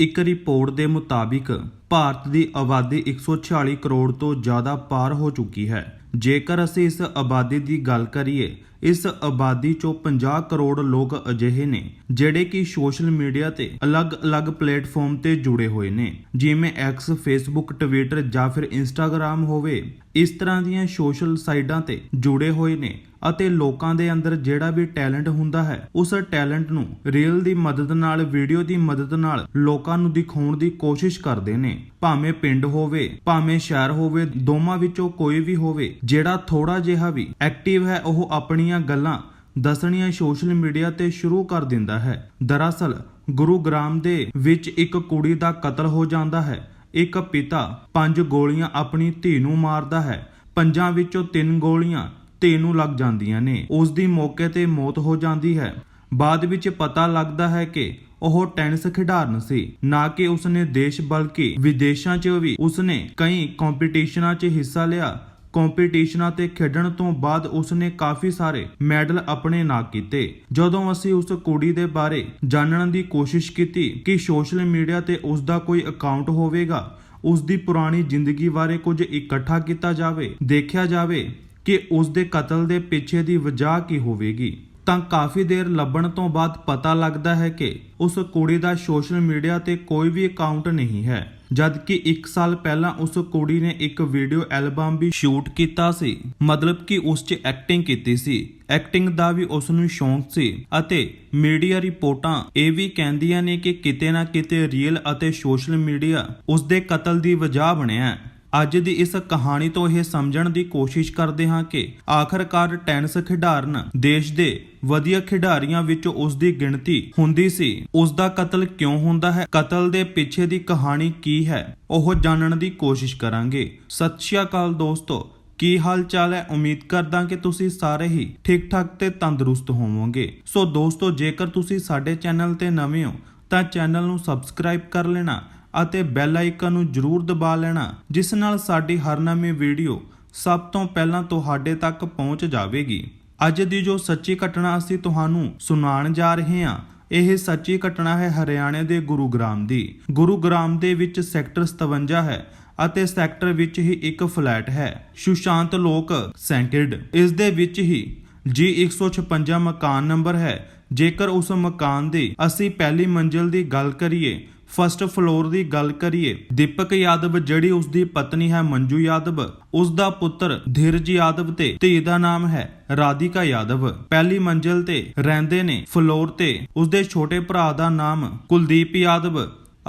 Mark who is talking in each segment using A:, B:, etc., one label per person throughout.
A: ਇੱਕ ਰਿਪੋਰਟ ਦੇ ਮੁਤਾਬਿਕ ਭਾਰਤ ਦੀ ਆਬਾਦੀ 146 ਕਰੋੜ ਤੋਂ ਜ਼ਿਆਦਾ ਪਾਰ ਹੋ ਚੁੱਕੀ ਹੈ। ਜੇਕਰ ਅਸੀਂ ਇਸ ਆਬਾਦੀ ਦੀ ਗੱਲ ਕਰੀਏ ਇਸ ਆਬਾਦੀ ਚੋਂ 50 ਕਰੋੜ ਲੋਕ ਅਜਿਹੇ ਨੇ ਜਿਹੜੇ ਕਿ ਸੋਸ਼ਲ ਮੀਡੀਆ ਤੇ ਅਲੱਗ-ਅਲੱਗ ਪਲੇਟਫਾਰਮ ਤੇ ਜੁੜੇ ਹੋਏ ਨੇ। ਜਿਵੇਂ ਐਕਸ ਫੇਸਬੁੱਕ ਟਵਿੱਟਰ ਜਾਂ ਫਿਰ ਇੰਸਟਾਗ੍ਰam ਹੋਵੇ, ਇਸ ਤਰ੍ਹਾਂ ਦੀਆਂ ਸੋਸ਼ਲ ਸਾਈਟਾਂ ਤੇ ਜੁੜੇ ਹੋਏ ਨੇ ਅਤੇ ਲੋਕਾਂ ਦੇ ਅੰਦਰ ਜਿਹੜਾ ਵੀ ਟੈਲੈਂਟ ਹੁੰਦਾ ਹੈ, ਉਸ ਟੈਲੈਂਟ ਨੂੰ ਰੀਲ ਦੀ ਮਦਦ ਨਾਲ ਵੀਡੀਓ ਦੀ ਮਦਦ ਨਾਲ ਲੋਕਾਂ ਨੂੰ ਦਿਖਾਉਣ ਦੀ ਕੋਸ਼ਿਸ਼ ਕਰਦੇ ਨੇ। ਭਾਵੇਂ ਪਿੰਡ ਹੋਵੇ, ਭਾਵੇਂ ਸ਼ਹਿਰ ਹੋਵੇ, ਦੋਵਾਂ ਵਿੱਚੋਂ ਕੋਈ ਵੀ ਹੋਵੇ, ਜਿਹੜਾ ਥੋੜਾ ਜਿਹਾ ਵੀ ਐਕਟਿਵ ਹੈ, ਉਹ ਆਪਣੀਆਂ ਗੱਲਾਂ ਦੱਸਣੀਆਂ ਸੋਸ਼ਲ ਮੀਡੀਆ ਤੇ ਸ਼ੁਰੂ ਕਰ ਦਿੰਦਾ ਹੈ। ਦਰਅਸਲ ਗੁਰੂਗ੍ਰਾਮ ਦੇ ਵਿੱਚ ਇੱਕ ਕੁੜੀ ਦਾ ਕਤਲ ਹੋ ਜਾਂਦਾ ਹੈ। ਇੱਕ ਪਿਤਾ ਪੰਜ ਗੋਲੀਆਂ ਆਪਣੀ ਧੀ ਨੂੰ ਮਾਰਦਾ ਹੈ। ਪੰਜਾਂ ਵਿੱਚੋਂ ਤਿੰਨ ਗੋਲੀਆਂ ਧੀ ਨੂੰ ਲੱਗ ਜਾਂਦੀਆਂ ਨੇ। ਉਸ ਦੀ ਮੌਕੇ ਤੇ ਮੌਤ ਹੋ ਜਾਂਦੀ ਹੈ। ਬਾਅਦ ਵਿੱਚ ਪਤਾ ਲੱਗਦਾ ਹੈ ਕਿ ਉਹ ਟੈਨਿਸ ਖਿਡਾਰਨ ਸੀ। ਨਾ ਕਿ ਉਸਨੇ ਦੇਸ਼ ਬਲਕਿ ਵਿਦੇਸ਼ਾਂ 'ਚ ਵੀ। ਉਸਨੇ ਕਈ ਕੰਪੀਟੀਸ਼ਨਾਂ 'ਚ ਹਿੱਸਾ ਲਿਆ। ਕੰਪੀਟੀਸ਼ਨਾਂ ਤੇ ਖੇਡਣ ਤੋਂ ਬਾਅਦ ਉਸਨੇ ਕਾਫੀ ਸਾਰੇ ਮੈਡਲ ਆਪਣੇ ਨਾਂ ਕੀਤੇ। ਜਦੋਂ ਅਸੀਂ ਉਸ ਕੁੜੀ ਦੇ ਬਾਰੇ ਜਾਣਨ ਦੀ ਕੋਸ਼ਿਸ਼ ਕੀਤੀ ਕਿ ਸੋਸ਼ਲ ਮੀਡੀਆ ਤੇ ਉਸ ਦਾ ਕੋਈ ਅਕਾਊਂਟ ਹੋਵੇਗਾ ਉਸ ਦੀ ਪੁਰਾਣੀ ਜ਼ਿੰਦਗੀ ਬਾਰੇ ਕੁਝ ਇਕੱਠਾ ਕੀਤਾ ਜਾਵੇ, ਦੇਖਿਆ ਜਾਵੇ ਕਿ ਉਸ ਦੇ ਕਤਲ ਦੇ ਪਿੱਛੇ ਦੀ ਵਜ੍ਹਾ ਕੀ ਹੋਵੇਗੀ, ਤਾਂ ਕਾਫੀ ਦੇਰ ਲੱਭਣ ਤੋਂ ਬਾਅਦ ਪਤਾ ਲੱਗਦਾ ਹੈ ਕਿ ਉਸ ਕੁੜੀ ਦਾ ਸੋਸ਼ਲ ਮੀਡੀਆ ਤੇ ਕੋਈ ਵੀ ਅਕਾਊਂਟ ਨਹੀਂ ਹੈ। ਜਦ ਕਿ 1 ਸਾਲ ਪਹਿਲਾਂ ਉਸ ਕੁੜੀ ਨੇ ਇੱਕ ਵੀਡੀਓ ਐਲਬਮ ਵੀ ਸ਼ੂਟ ਕੀਤਾ ਸੀ। ਮਤਲਬ ਕਿ ਉਸ 'ਚ ਐਕਟਿੰਗ ਕੀਤੀ ਸੀ। ਐਕਟਿੰਗ ਦਾ ਵੀ ਉਸ ਨੂੰ ਸ਼ੌਂਕ ਸੀ ਅਤੇ ਮੀਡੀਆ ਰਿਪੋਰਟਾਂ ਇਹ ਵੀ ਕਹਿੰਦੀਆਂ ਨੇ ਕਿ ਕਿਤੇ ਨਾ ਕਿਤੇ ਰੀਅਲ ਅਤੇ ਸੋਸ਼ਲ ਮੀਡੀਆ ਉਸ ਦੇ ਕਤਲ ਦੀ ਵਜ੍ਹਾ ਬਣਿਆ। ਅੱਜ ਦੀ ਇਸ ਕਹਾਣੀ ਤੋਂ ਇਹ ਸਮਝਣ ਦੀ ਕੋਸ਼ਿਸ਼ ਕਰਦੇ ਹਾਂ ਕਿ ਆਖਰਕਾਰ ਟੈਨਿਸ ਖਿਡਾਰਨ ਦੇਸ਼ ਦੇ ਵਧੀਆ ਖਿਡਾਰੀਆਂ ਵਿੱਚੋਂ ਉਸ ਦੀ ਗਿਣਤੀ ਹੁੰਦੀ ਸੀ। ਉਸ ਦਾ ਕਤਲ ਕਿਉਂ ਹੁੰਦਾ ਹੈ? ਕਤਲ ਦੇ ਪਿੱਛੇ ਦੀ ਕਹਾਣੀ ਕੀ ਹੈ? ਉਹ ਜਾਣਨ ਦੀ ਕੋਸ਼ਿਸ਼ ਕਰਾਂਗੇ। ਸਤਿ ਸ਼੍ਰੀ ਅਕਾਲ ਦੋਸਤੋ। ਕੀ ਹਾਲ ਚਾਲ ਹੈ? ਉਮੀਦ ਕਰਦਾ ਕਿ ਤੁਸੀਂ ਸਾਰੇ ਹੀ ਠੀਕ ਠਾਕ ਤੇ ਤੰਦਰੁਸਤ ਹੋਵੋਗੇ। ਸੋ ਦੋਸਤੋ, ਜੇਕਰ ਤੁਸੀਂ ਸਾਡੇ ਚੈਨਲ ਤੇ ਨਵੇਂ ਹੋ, ਤਾਂ ਚੈਨਲ ਨੂੰ ਸਬਸਕ੍ਰਾਈਬ ਕਰ ਲੈਣਾ ਅਤੇ ਬੈਲ ਆਈਕਨ ਨੂੰ ਜਰੂਰ ਦਬਾ ਲੈਣਾ, ਜਿਸ ਨਾਲ ਸਾਡੀ ਹਰ ਨਵੀਂ ਵੀਡੀਓ ਸਭ ਤੋਂ ਪਹਿਲਾਂ ਤੁਹਾਡੇ ਤੱਕ ਪਹੁੰਚ ਜਾਵੇਗੀ। ਅੱਜ ਦੀ ਜੋ ਸੱਚੀ ਘਟਨਾ ਅਸੀਂ ਤੁਹਾਨੂੰ ਸੁਣਾਉਣ ਜਾ ਰਹੇ ਹਾਂ, ਇਹ ਸੱਚੀ ਘਟਨਾ ਹੈ ਹਰਿਆਣੇ ਦੇ ਗੁਰੂਗ੍ਰਾਮ ਦੀ। ਗੁਰੂਗ੍ਰਾਮ ਦੇ ਵਿੱਚ ਸੈਕਟਰ 57 ਹੈ ਅਤੇ ਸੈਕਟਰ ਵਿੱਚ ਹੀ ਇੱਕ ਫਲੈਟ ਹੈ। ਸੁਸ਼ਾਂਤ ਲੋਕ ਸੈਂਕਰਡ ਇਸ ਦੇ ਵਿੱਚ ਹੀ ਜੀ 156 ਮਕਾਨ ਨੰਬਰ ਹੈ। ਜੇਕਰ ਉਸ ਮਕਾਨ ਦੀ ਅਸੀਂ ਪਹਿਲੀ ਮੰਜ਼ਿਲ ਦੀ ਗੱਲ ਕਰੀਏ ਫਸਟ ਫਲੋਰ ਦੀ ਗੱਲ ਕਰੀਏ, ਦੀਪਕ ਯਾਦਵ ਜਿਹੜੀ ਉਸ ਦੀ ਪਤਨੀ ਹੈ ਮੰਜੂ ਯਾਦਵ ਉਸ ਦਾ ਪੁੱਤਰ ਧੀਰਜ ਯਾਦਵ ਤੇ ਧੀ ਦਾ ਨਾਮ ਹੈ ਰਾਧਿਕਾ ਯਾਦਵ। ਪਹਿਲੀ ਮੰਜ਼ਿਲ ਤੇ ਰਹਿੰਦੇ ਨੇ ਫਲੋਰ ਤੇ ਉਸ ਦੇ ਛੋਟੇ ਭਰਾ ਦਾ ਨਾਮ ਕੁਲਦੀਪ ਯਾਦਵ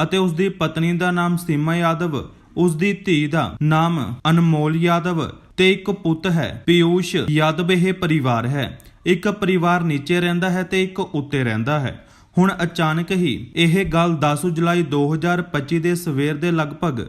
A: ਅਤੇ ਉਸ ਦੀ ਪਤਨੀ ਦਾ ਨਾਮ ਸੀਮਾ ਯਾਦਵ ਉਸ ਦੀ ਧੀ ਦਾ ਨਾਮ ਅਨਮੋਲ ਯਾਦਵ ਤੇ ਇੱਕ ਪੁੱਤ ਹੈ ਪਿਊਸ਼ ਯਾਦਵ ਇਹ ਪਰਿਵਾਰ ਹੈ। ਇੱਕ ਪਰਿਵਾਰ ਨੀਚੇ ਰਹਿੰਦਾ ਹੈ ਤੇ ਇੱਕ ਉੱਤੇ ਰਹਿੰਦਾ ਹੈ। ਹੁਣ ਅਚਾਨਕ ਹੀ ਇਹ ਗੱਲ 10 ਜੁਲਾਈ 2025 ਦੇ ਸਵੇਰ ਦੇ ਲਗਭਗ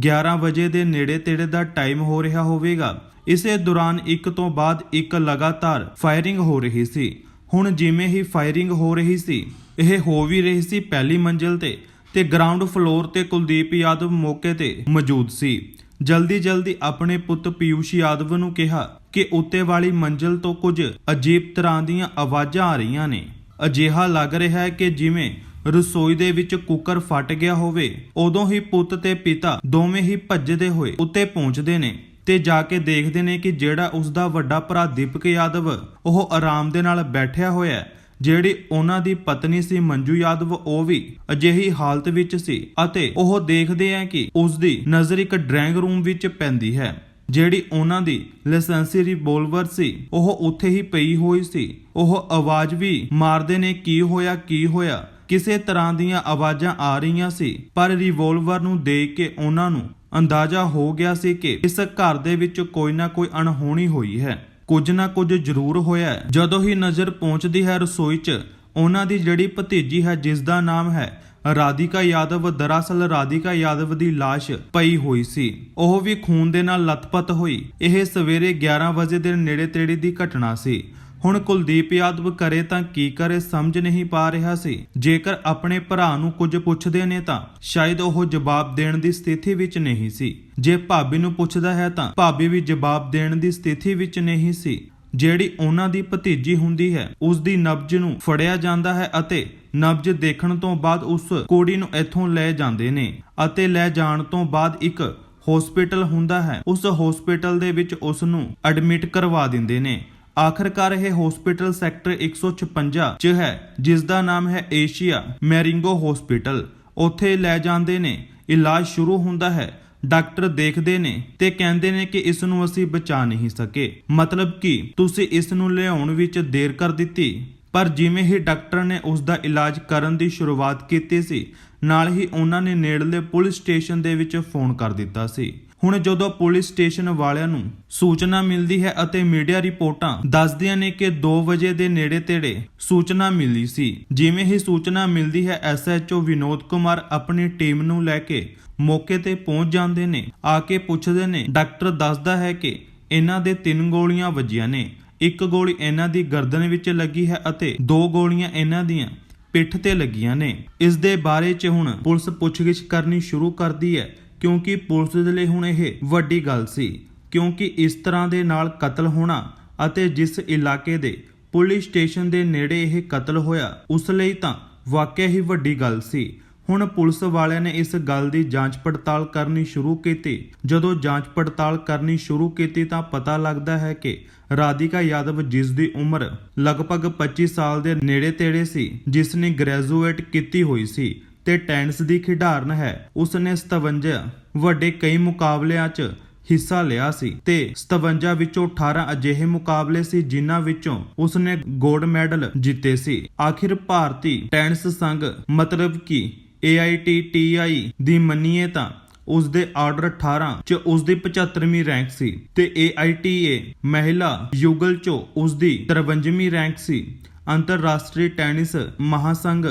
A: 11 ਵਜੇ ਦੇ ਨੇੜੇ ਤੇੜੇ ਦਾ ਟਾਈਮ ਹੋ ਰਿਹਾ ਹੋਵੇਗਾ। ਇਸੇ ਦੌਰਾਨ ਇੱਕ ਤੋਂ ਬਾਅਦ ਇੱਕ ਲਗਾਤਾਰ ਫਾਇਰਿੰਗ ਹੋ ਰਹੀ ਸੀ। ਹੁਣ ਜਿਵੇਂ ਹੀ ਫਾਇਰਿੰਗ ਹੋ ਰਹੀ ਸੀ, ਇਹ ਹੋ ਵੀ ਰਹੀ ਸੀ ਪਹਿਲੀ ਮੰਜ਼ਿਲ ਤੇ ਤੇ ਗਰਾਊਂਡ ਫਲੋਰ ਤੇ ਕੁਲਦੀਪ ਯਾਦਵ ਮੌਕੇ ਤੇ ਮੌਜੂਦ ਸੀ। ਜਲਦੀ ਜਲਦੀ ਆਪਣੇ ਪੁੱਤ ਪਿਊਸ਼ ਯਾਦਵ ਨੂੰ ਕਿਹਾ ਕਿ ਉੱਤੇ ਵਾਲੀ ਮੰਜ਼ਿਲ ਤੋਂ ਕੁਝ ਅਜੀਬ ਤਰ੍ਹਾਂ ਦੀਆਂ ਆਵਾਜ਼ਾਂ ਆ ਰਹੀਆਂ ਨੇ। ਅਜਿਹਾ ਲੱਗ ਰਿਹਾ ਹੈ ਕਿ ਜਿਵੇਂ ਰਸੋਈ ਦੇ ਵਿੱਚ ਕੁੱਕਰ ਫਟ ਗਿਆ ਹੋਵੇ, ਉਦੋਂ ਹੀ ਪੁੱਤ ਤੇ ਪਿਤਾ ਦੋਵੇਂ ਹੀ ਭੱਜਦੇ ਹੋਏ ਉੱਤੇ ਪਹੁੰਚਦੇ ਨੇ ਤੇ ਜਾ ਕੇ ਦੇਖਦੇ ਨੇ ਕਿ ਜਿਹੜਾ ਉਸ ਦਾ ਵੱਡਾ ਭਰਾ ਦੀਪਕ ਯਾਦਵ, ਉਹ ਆਰਾਮ ਦੇ ਨਾਲ ਬੈਠਿਆ ਹੋਇਆ ਹੈ, ਜਿਹੜੀ ਉਹਨਾਂ ਦੀ ਪਤਨੀ ਸੀ ਮੰਜੂ ਯਾਦਵ, ਉਹ ਵੀ ਅਜਿਹੀ ਹਾਲਤ ਵਿੱਚ ਸੀ ਅਤੇ ਉਹ ਦੇਖਦੇ ਆ ਕਿ ਉਸ ਦੀ ਨਜ਼ਰ ਇੱਕ ਡਰਾਇੰਗ ਰੂਮ ਵਿੱਚ ਪੈਂਦੀ ਹੈ। ਜਿਹੜੀ ਉਹਨਾਂ ਦੀ ਲਾਇਸੈਂਸੀ ਰਿਵੋਲਵਰ ਸੀ, ਉਹ ਉੱਥੇ ਹੀ ਪਈ ਹੋਈ ਸੀ। ਉਹ ਆਵਾਜ਼ ਵੀ ਮਾਰਦੇ ਨੇ, ਕੀ ਹੋਇਆ ਕੀ ਹੋਇਆ? ਕਿਸੇ ਤਰ੍ਹਾਂ ਦੀਆਂ ਆਵਾਜ਼ਾਂ ਆ ਰਹੀਆਂ ਸੀ, ਪਰ ਰਿਵੋਲਵਰ ਨੂੰ ਦੇਖ ਕੇ ਉਹਨਾਂ ਨੂੰ ਅੰਦਾਜ਼ਾ ਹੋ ਗਿਆ ਸੀ ਕਿ ਇਸ ਘਰ ਦੇ ਵਿੱਚ ਕੋਈ ਨਾ ਕੋਈ ਅਣਹੋਣੀ ਹੋਈ ਹੈ। ਕੁਝ ਨਾ ਕੁਝ ਜ਼ਰੂਰ ਹੋਇਆ ਜਦੋਂ ਹੀ ਨਜ਼ਰ ਪਹੁੰਚਦੀ ਹੈ ਰਸੋਈ 'ਚ, ਉਹਨਾਂ ਦੀ ਜਿਹੜੀ ਭਤੀਜੀ ਹੈ ਜਿਸ ਦਾ ਨਾਮ ਹੈ ਰਾਧਿਕਾ ਯਾਦਵ ਦਰਅਸਲ ਰਾਧਿਕਾ ਯਾਦਵ ਦੀ ਲਾਸ਼ ਪਈ ਹੋਈ ਸੀ। ਉਹ ਵੀ ਖੂਨ ਦੇ ਨਾਲ ਲਤਪਤ ਹੋਈ। ਇਹ ਸਵੇਰੇ 11 ਵਜੇ ਦੇ ਨੇੜੇ ਤੇੜੇ ਦੀ ਘਟਨਾ ਸੀ। ਹੁਣ ਕੁਲਦੀਪ ਯਾਦਵ ਕਰੇ ਤਾਂ ਕੀ ਕਰੇ ਸਮਝ ਨਹੀਂ ਪਾ ਰਿਹਾ ਸੀ। ਜੇਕਰ ਆਪਣੇ ਭਰਾ ਨੂੰ ਕੁਝ ਪੁੱਛਦੇ ਨੇ ਤਾਂ ਸ਼ਾਇਦ ਉਹ ਜਵਾਬ ਦੇਣ ਦੀ ਸਥਿਤੀ ਵਿੱਚ ਨਹੀਂ ਸੀ। ਜੇ ਭਾਬੀ ਨੂੰ ਪੁੱਛਦਾ ਹੈ ਤਾਂ ਭਾਬੀ ਵੀ ਜਵਾਬ ਦੇਣ ਦੀ ਸਥਿਤੀ ਵਿੱਚ ਨਹੀਂ ਸੀ। ਜਿਹੜੀ ਉਹਨਾਂ ਦੀ ਭਤੀਜੀ ਹੁੰਦੀ ਹੈ, ਉਸ ਦੀ ਨਬਜ ਨੂੰ ਫੜਿਆ ਜਾਂਦਾ ਹੈ ਅਤੇ ਨਬਜ ਦੇਖਣ ਤੋਂ ਬਾਅਦ ਉਸ ਕੁੜੀ ਨੂੰ ਇੱਥੋਂ ਲੈ ਜਾਂਦੇ ਨੇ ਅਤੇ ਲੈ ਜਾਣ ਤੋਂ ਬਾਅਦ ਇੱਕ ਹਸਪੀਟਲ ਹੁੰਦਾ ਹੈ। ਉਸ ਹਸਪੀਟਲ ਦੇ ਵਿੱਚ ਉਸ ਨੂੰ ਐਡਮਿਟ ਕਰਵਾ ਦਿੰਦੇ ਨੇ। ਆਖਰਕਾਰ ਇਹ ਹਸਪੀਟਲ ਸੈਕਟਰ 156 ਚ ਹੈ ਜਿਸ ਦਾ ਨਾਮ ਹੈ ਏਸ਼ੀਆ ਮੈਰਿੰਗੋ ਹਸਪੀਟਲ। ਉੱਥੇ ਲੈ ਜਾਂਦੇ ਨੇ। ਇਲਾਜ ਸ਼ੁਰੂ ਹੁੰਦਾ ਹੈ। ਡਾਕਟਰ ਦੇਖਦੇ ਨੇ ਤੇ ਕਹਿੰਦੇ ਨੇ ਕਿ ਇਸ ਨੂੰ ਅਸੀਂ ਬਚਾ ਨਹੀਂ ਸਕੇ। ਮਤਲਬ ਕਿ ਤੁਸੀਂ ਇਸ ਨੂੰ ਲਿਆਉਣ ਵਿੱਚ ਦੇਰ ਕਰ ਦਿੱਤੀ। ਪਰ ਜਿਵੇਂ ਹੀ ਡਾਕਟਰ ਨੇ ਉਸ ਦਾ ਇਲਾਜ ਕਰਨ ਦੀ ਸ਼ੁਰੂਆਤ ਕੀਤੀ ਸੀ, ਨਾਲ ਹੀ ਉਹਨਾਂ ਨੇ ਨੇੜਲੇ ਪੁਲਿਸ ਸਟੇਸ਼ਨ ਦੇ ਵਿੱਚ ਫੋਨ ਕਰ ਦਿੱਤਾ ਸੀ। ਹੁਣ ਜਦੋਂ ਪੁਲਿਸ ਸਟੇਸ਼ਨ ਵਾਲਿਆਂ ਨੂੰ ਸੂਚਨਾ ਮਿਲਦੀ ਹੈ ਅਤੇ ਮੀਡੀਆ ਰਿਪੋਰਟਾਂ ਦੱਸਦੀਆਂ ਨੇ ਕਿ 2 ਵਜੇ ਦੇ ਨੇੜੇ ਤੇੜੇ ਸੂਚਨਾ ਮਿਲੀ ਸੀ, ਜਿਵੇਂ ਹੀ ਸੂਚਨਾ ਮਿਲਦੀ ਹੈ ਐਸਐਚਓ ਵਿਨੋਦ ਕੁਮਾਰ ਆਪਣੀ ਟੀਮ ਨੂੰ ਲੈ ਕੇ ਮੌਕੇ ਤੇ ਪਹੁੰਚ ਜਾਂਦੇ ਨੇ। ਆ ਕੇ ਪੁੱਛਦੇ ਨੇ, ਡਾਕਟਰ ਦੱਸਦਾ ਹੈ ਕਿ ਇਹਨਾਂ ਦੇ ਤਿੰਨ ਗੋਲੀਆਂ ਵੱਜੀਆਂ ਨੇ। ਇੱਕ ਗੋਲੀ ਇਹਨਾਂ ਦੀ ਗਰਦਨ ਵਿੱਚ ਲੱਗੀ ਹੈ ਅਤੇ ਦੋ ਗੋਲੀਆਂ ਇਹਨਾਂ ਦੀਆਂ ਪਿੱਠ ਤੇ ਲੱਗੀਆਂ ਨੇ। ਇਸ ਦੇ ਬਾਰੇ 'ਚ ਹੁਣ ਪੁਲਿਸ ਪੁੱਛਗਿੱਛ ਕਰਨੀ ਸ਼ੁਰੂ ਕਰਦੀ ਹੈ, ਕਿਉਂਕਿ ਪੁਲਿਸ ਦੇ ਲਈ ਹੁਣ ਇਹ ਵੱਡੀ ਗੱਲ ਸੀ, ਕਿਉਂਕਿ ਇਸ ਤਰ੍ਹਾਂ ਦੇ ਨਾਲ ਕਤਲ ਹੋਣਾ ਅਤੇ ਜਿਸ ਇਲਾਕੇ ਦੇ ਪੁਲਿਸ ਸਟੇਸ਼ਨ ਦੇ ਨੇੜੇ ਇਹ ਕਤਲ ਹੋਇਆ, ਉਸ ਲਈ ਤਾਂ ਵਾਕਿਆ ਹੀ ਵੱਡੀ ਗੱਲ ਸੀ। ਹੁਣ ਪੁਲਿਸ ਵਾਲਿਆਂ ਨੇ ਇਸ ਗੱਲ ਦੀ ਜਾਂਚ ਪੜਤਾਲ ਕਰਨੀ ਸ਼ੁਰੂ ਕੀਤੀ। ਜਦੋਂ ਜਾਂਚ ਪੜਤਾਲ ਕਰਨੀ ਸ਼ੁਰੂ ਕੀਤੀ ਤਾਂ ਪਤਾ ਲੱਗਦਾ ਹੈ ਕਿ ਰਾਧਿਕਾ ਯਾਦਵ, ਜਿਸ ਦੀ ਉਮਰ ਲਗਭਗ 25 ਸਾਲ ਦੇ ਨੇੜੇ ਤੇੜੇ ਸੀ, ਜਿਸ ਨੇ ਗ੍ਰੈਜੂਏਟ ਕੀਤੀ ਹੋਈ ਸੀ ਤੇ ਟੈਨਿਸ ਦੀ ਖਿਡਾਰਨ ਹੈ ਉਸ ਨੇ 57 ਵੱਡੇ ਕਈ ਮੁਕਾਬਲਿਆਂ 'ਚ ਹਿੱਸਾ ਲਿਆ ਸੀ ਤੇ 57 ਵਿੱਚੋਂ 18 ਅਜਿਹੇ ਮੁਕਾਬਲੇ ਸੀ ਜਿਨ੍ਹਾਂ ਵਿੱਚੋਂ ਉਸ ਨੇ 골ਡ ਮੈਡਲ ਜਿੱਤੇ ਸੀ। ਆਖਿਰ ਭਾਰਤੀ ਟੈਨਿਸ ਸੰਘ ਮਤਲਬ ਕਿ AITTI ਦੀ ਮੰਨੀਏ ਤਾਂ ਉਸ ਦੇ ਆਰਡਰ 18 ਚ ਉਸ ਦੀ 75ਵੀਂ ਰੈਂਕ ਸੀ ਤੇ AITA ਮਹਿਲਾ ਯੁਗਲ ਚ ਉਸ ਦੀ 53ਵੀਂ ਰੈਂਕ ਸੀ। ਅੰਤਰਰਾਸ਼ਟਰੀ ਟੈਨਿਸ ਮਹਾਸੰਘ